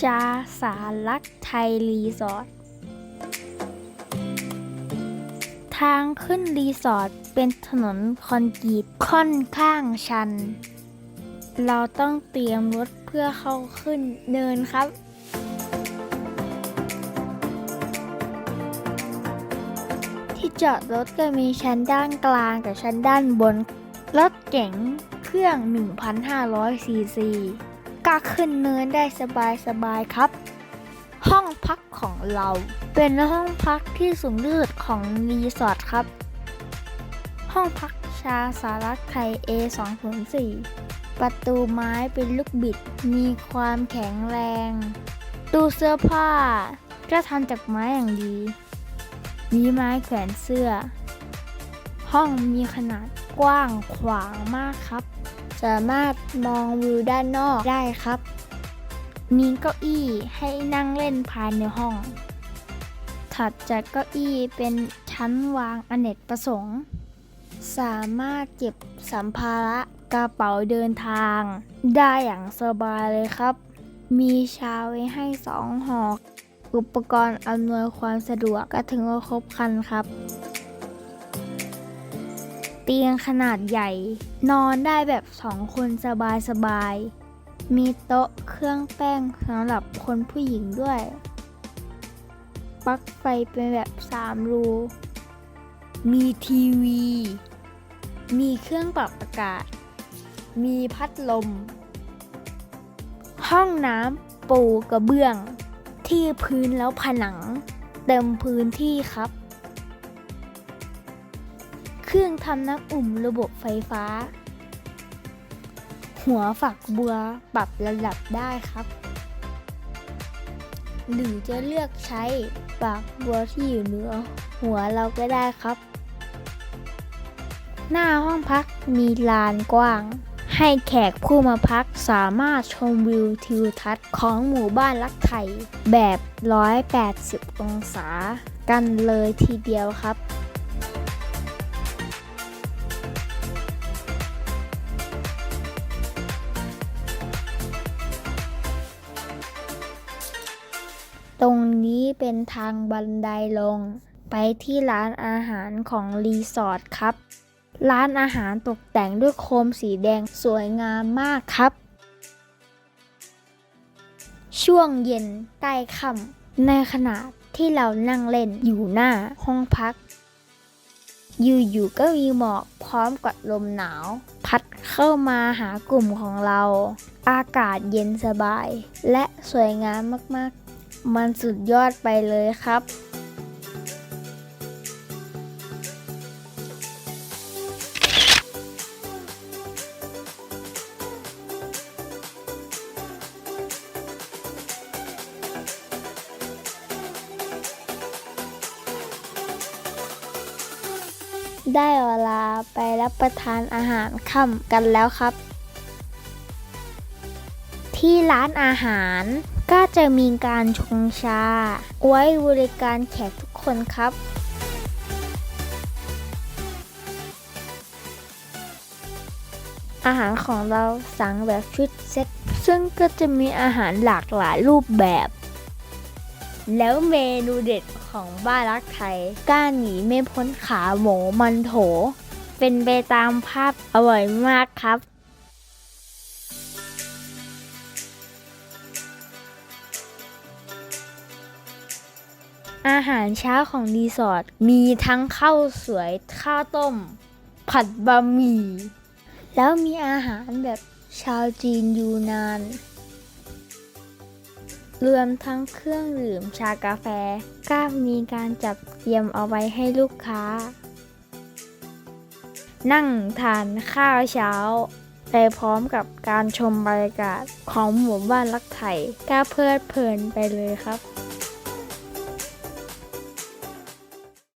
ชาสารักไทยรีสอร์ททางขึ้นรีสอร์ทเป็นถนนคอนกรีตค่อนข้างชัน เราต้องเตรียมรถเพื่อเข้าขึ้นเนินครับที่จอดรถก็มีชั้นด้านกลางกับชั้นด้านบน รถเก๋งเครื่อง 1,500ซีซี ก็ขึ้นเนินได้สบายๆครับ ห้องพักของเราเป็นห้องพักที่สูงที่สุดของรีสอร์ทครับ ห้องพักชาสารักไทย A204 ประตูไม้เป็นลูกบิด มีความแข็งแรง ตู้เสื้อผ้าก็ทำจากไม้อย่างดี มีไม้แขวนเสื้อ ห้องมีขนาดกว้างขวางมากครับ สามารถมองวิวด้านนอกได้ครับ มีเก้าอี้ให้นั่งเล่นภายในห้อง ถัดจากเก้าอี้เป็นชั้นวางอเนกประสงค์ สามารถเก็บสัมภาระกระเป๋าเดินทาง ได้อย่างสบายเลยครับ มีชาไว้ให้สองหอก อุปกรณ์อำนวยความสะดวกก็ถึงว่าครบครันครับ เตียงขนาดใหญ่ นอนได้แบบสองคนสบายๆมีโต๊ะเครื่องแป้งสำหรับคนผู้หญิงด้วย ปลั๊กไฟเป็นแบบ3รู มีทีวี มีเครื่องปรับอากาศ มีพัดลม ห้องน้ำปูกระเบื้อง ที่พื้นแล้วผนัง เต็มพื้นที่ครับ เครื่องทำน้ำอุ่นระบบไฟฟ้า หัวฝักบัวปรับระดับได้ครับ หรือจะเลือกใช้ฝักบัวที่อยู่เหนือหัวเราก็ได้ครับ หน้าห้องพักมีลานกว้าง ให้แขกผู้มาพักสามารถชมวิวทิวทัศน์ของหมู่บ้านลักไทยแบบ 180 องศา กันเลยทีเดียวครับ ตรงนี้เป็นทางบันไดลง ไปที่ร้านอาหารของรีสอร์ทครับ ร้านอาหารตกแต่งด้วยโคมสีแดงสวยงามมากครับ ช่วงเย็นใกล้ค่ำในขณะที่เรานั่งเล่นอยู่หน้าห้องพัก อยู่ๆก็มีหมอกพร้อมกับลมหนาว พัดเข้ามาหากลุ่มของเรา อากาศเย็นสบาย และสวยงามมากๆ มันสุดยอดไปเลยครับได้เวลาไปรับประทานอาหารค่ำกันแล้วครับ ที่ร้านอาหาร ก็จะมีการชงชา ไว้บริการแขกทุกคนครับอาหารของเราสั่งแบบชุดเซ็ตซึ่งก็จะมีอาหารหลากหลายรูปแบบ แล้วเมนูเด็ดของบ้านรักไทยก้าหนีไม่พ้นขาหมูมันโถ เป็นไปตามภาพอร่อยมากครับ อาหารเช้าของรีสอร์ทมีทั้งข้าวสวยข้าวต้ม ผัดบะหมี่ แล้วมีอาหารแบบชาวจีนยูนาน รวมทั้งเครื่องดื่มชากาแฟ ก็มีการจัดเตรียมเอาไว้ให้ลูกค้า นั่งทานข้าวเช้า ไปพร้อมกับการชมบรรยากาศของหมู่บ้านลักไทยก็เพลิดเพลินไปเลยครับ